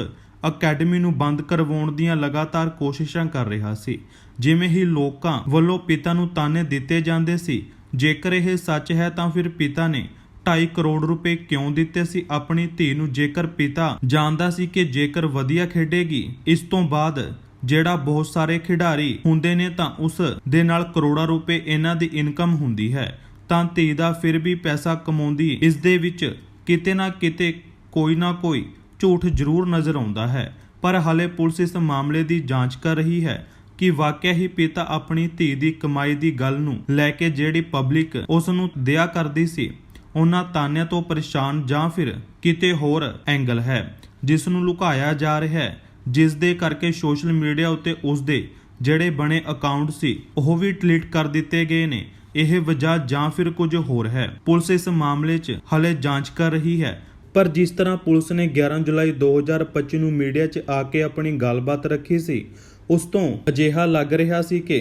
A: ਅਕੈਡਮੀ ਨੂੰ ਬੰਦ ਕਰਵਾਉਣ ਦੀਆਂ ਲਗਾਤਾਰ ਕੋਸ਼ਿਸ਼ਾਂ ਕਰ ਰਿਹਾ ਸੀ। ਜਿਵੇਂ ਹੀ ਲੋਕਾਂ ਵੱਲੋਂ ਪਿਤਾ ਨੂੰ ਤਾਨੇ ਦਿੱਤੇ ਜਾਂਦੇ ਸੀ, ਜੇਕਰ ਇਹ ਸੱਚ ਹੈ ਤਾਂ ਫਿਰ ਪਿਤਾ ਨੇ 2.5 ਕਰੋੜ ਰੁਪਏ ਕਿਉਂ ਦਿੱਤੇ ਸੀ? ਆਪਣੀ ਧੀ ਨੂੰ ਜੇਕਰ ਪਿਤਾ ਜਾਣਦਾ ਸੀ ਕਿ ਜੇਕਰ ਵਧੀਆ ਖੇਡੇਗੀ, ਇਸ ਤੋਂ ਬਾਅਦ ਜਿਹੜਾ ਬਹੁਤ ਸਾਰੇ ਖਿਡਾਰੀ ਹੁੰਦੇ ਨੇ ਤਾਂ ਉਸ ਦੇ ਨਾਲ ਕਰੋੜਾਂ ਰੁਪਏ ਇਹਨਾਂ ਦੀ ਇਨਕਮ ਹੁੰਦੀ ਹੈ। ਤਾਂ ਧੀ ਦਾ ਫਿਰ ਵੀ ਪੈਸਾ ਕਮਾਉਂਦੀ ਇਸ ਦੇ ਵਿੱਚ ਕਿਤੇ ਨਾ ਕਿਤੇ ਕੋਈ ਨਾ ਕੋਈ ਝੂਠ ਜ਼ਰੂਰ ਨਜ਼ਰ ਆਉਂਦਾ ਹੈ, ਪਰ ਹਾਲੇ ਪੁਲਿਸ ਇਸ ਮਾਮਲੇ ਦੀ ਜਾਂਚ ਕਰ ਰਹੀ ਹੈ ਕਿ ਵਾਕਿਆ ਹੀ ਪਿਤਾ ਆਪਣੀ ਧੀ ਦੀ ਕਮਾਈ ਦੀ ਗੱਲ ਨੂੰ ਲੈ ਕੇ ਜਿਹੜੀ ਪਬਲਿਕ ਉਸ ਨੂੰ ਦਿਆ ਕਰਦੀ ਸੀ, ਉਹਨਾਂ ਤਾਨਿਆਂ ਤੋਂ ਪਰੇਸ਼ਾਨ ਜਾਂ ਫਿਰ ਕਿਤੇ ਹੋਰ ਐਂਗਲ ਹੈ, ਜਿਸ ਨੂੰ ਲੁਕਾਇਆ ਜਾ ਰਿਹਾ ਹੈ, ਜਿਸ ਦੇ ਕਰਕੇ ਸੋਸ਼ਲ ਮੀਡੀਆ ਉੱਤੇ ਉਸ ਦੇ ਜਿਹੜੇ ਬਣੇ ਅਕਾਊਂਟ ਸੀ, ਉਹ ਵੀ ਡਿਲੀਟ ਕਰ ਦਿੱਤੇ ਗਏ ਨੇ, ਇਹ ਵਜ੍ਹਾ ਜਾਂ ਫਿਰ ਕੁਝ ਹੋਰ ਹੈ। ਪੁਲਿਸ ਇਸ ਮਾਮਲੇ 'ਚ ਹਲੇ ਜਾਂਚ ਕਰ ਰਹੀ ਹੈ ਪਰ ਜਿਸ ਤਰ੍ਹਾਂ ਪੁਲਿਸ ਨੇ 11 ਜੁਲਾਈ 2025 ਨੂੰ ਮੀਡੀਆ 'ਚ ਆ ਕੇ ਆਪਣੀ ਗੱਲਬਾਤ ਰੱਖੀ ਸੀ, ਉਸ ਤੋਂ ਅਜਿਹਾ ਲੱਗ ਰਿਹਾ ਸੀ ਕਿ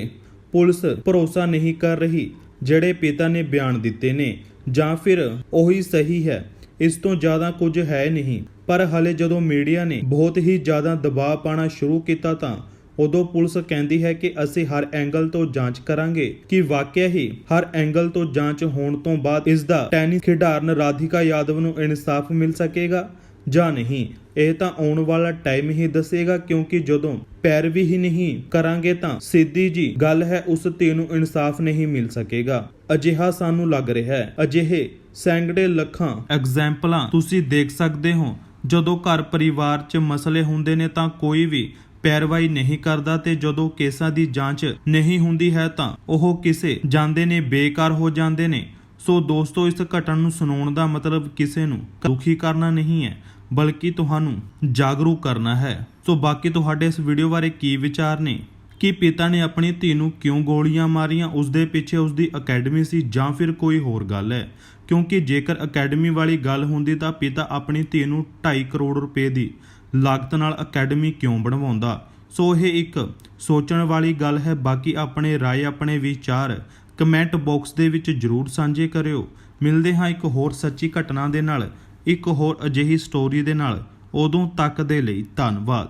A: ਪੁਲਿਸ ਭਰੋਸਾ ਨਹੀਂ ਕਰ ਰਹੀ ਜਿਹੜੇ ਪਿਤਾ ਨੇ ਬਿਆਨ ਦਿੱਤੇ ਨੇ, ਜਾਂ ਫਿਰ ਉਹੀ ਸਹੀ ਹੈ, ਇਸ ਤੋਂ ਜ਼ਿਆਦਾ ਕੁਝ ਹੈ ਨਹੀਂ। ਪਰ ਹਲੇ ਜਦੋਂ ਮੀਡੀਆ ਨੇ ਬਹੁਤ ਹੀ ਜ਼ਿਆਦਾ ਦਬਾਅ ਪਾਣਾ ਸ਼ੁਰੂ ਕੀਤਾ ਤਾਂ ਉਦੋਂ ਪੁਲਿਸ ਕਹਿੰਦੀ ਹੈ ਕਿ ਅਸੀਂ ਹਰ ਐਂਗਲ ਤੋਂ ਜਾਂਚ ਕਰਾਂਗੇ ਕਿ ਵਾਕਿਆ ਹੀ ਹਰ ਐਂਗਲ ਤੋਂ ਜਾਂਚ ਹੋਣ ਤੋਂ ਬਾਅਦ ਇਸ ਦਾ ਟੈਨਿਸ ਖਿਡਾਰਨ ਰਾਧਿਕਾ ਯਾਦਵ ਨੂੰ ਇਨਸਾਫ ਮਿਲ ਸਕੇਗਾ ਜਾਂ ਨਹੀਂ? ਇਹ ਤਾਂ ਆਉਣ ਵਾਲਾ ਟਾਈਮ ਹੀ ਦੱਸੇਗਾ ਕਿਉਂਕਿ ਜਦੋਂ ਪੈਰਵੀ ਹੀ ਨਹੀਂ ਕਰਾਂਗੇ ਤਾਂ ਸਿੱਧੀ ਜੀ ਗੱਲ ਹੈ ਉਸ ਧੀ ਨੂੰ ਇਨਸਾਫ ਨਹੀਂ ਮਿਲ ਸਕੇਗਾ। ਅਜਿਹਾ ਸਾਨੂੰ ਲੱਗ ਰਿਹਾ ਹੈ। ਅਜਿਹੇ ਸੈਂਕੜੇ ਲੱਖਾਂ ਐਗਜ਼ਾਮਪਲਾਂ ਤੁਸੀਂ ਦੇਖ ਸਕਦੇ ਹੋ। ਜਦੋਂ ਘਰ ਪਰਿਵਾਰ 'ਚ ਮਸਲੇ ਹੁੰਦੇ ਨੇ ਤਾਂ ਕੋਈ ਵੀ ਪੈਰਵਾਈ ਨਹੀਂ ਕਰਦਾ ਤੇ ਜਦੋਂ ਕੇਸਾਂ ਦੀ ਜਾਂਚ ਨਹੀਂ ਹੁੰਦੀ ਹੈ ਤਾਂ ਉਹ ਕਿਸੇ ਜਾਂਦੇ ਨੇ ਬੇਕਾਰ ਹੋ ਜਾਂਦੇ ਨੇ। ਸੋ ਦੋਸਤੋ, ਇਸ ਘਟਨਾ ਨੂੰ ਸੁਣਾਉਣ ਦਾ ਮਤਲਬ ਕਿਸੇ ਨੂੰ ਦੁਖੀ ਕਰਨਾ ਨਹੀਂ ਹੈ, ਬਲਕਿ ਤੁਹਾਨੂੰ ਜਾਗਰੂਕ ਕਰਨਾ ਹੈ। ਸੋ ਬਾਕੀ ਤੁਹਾਡੇ ਇਸ ਵੀਡੀਓ ਬਾਰੇ ਕੀ ਵਿਚਾਰ ਨੇ? ਕਿ ਪਿਤਾ ਨੇ ਆਪਣੀ ਧੀ ਨੂੰ ਕਿਉਂ ਗੋਲੀਆਂ ਮਾਰੀਆਂ? ਉਸ ਦੇ ਪਿੱਛੇ ਉਸ ਦੀ ਅਕੈਡਮੀ ਸੀ ਜਾਂ ਫਿਰ ਕੋਈ ਹੋਰ ਗੱਲ ਹੈ? ਕਿਉਂਕਿ ਜੇਕਰ ਅਕੈਡਮੀ ਵਾਲੀ ਗੱਲ ਹੁੰਦੀ ਤਾਂ ਪਿਤਾ ਆਪਣੀ ਧੀ ਨੂੰ 2.5 ਕਰੋੜ ਰੁਪਏ ਦੀ ਲਾਗਤ ਨਾਲ ਅਕੈਡਮੀ ਕਿਉਂ ਬਣਵਾਉਂਦਾ ਸੋ ਇਹ ਇੱਕ ਸੋਚਣ ਵਾਲੀ ਗੱਲ ਹੈ ਬਾਕੀ ਆਪਣੇ رائے ਆਪਣੇ ਵਿਚਾਰ ਕਮੈਂਟ ਬਾਕਸ ਦੇ ਵਿੱਚ ਜਰੂਰ ਸਾਂਝੇ ਕਰਿਓ ਮਿਲਦੇ ਹਾਂ ਇੱਕ ਹੋਰ ਸੱਚੀ ਘਟਨਾ ਦੇ ਨਾਲ ਇੱਕ ਹੋਰ ਅਜਿਹੀ ਸਟੋਰੀ ਦੇ ਨਾਲ ਉਦੋਂ ਤੱਕ ਦੇ ਲਈ ਧੰਨਵਾਦ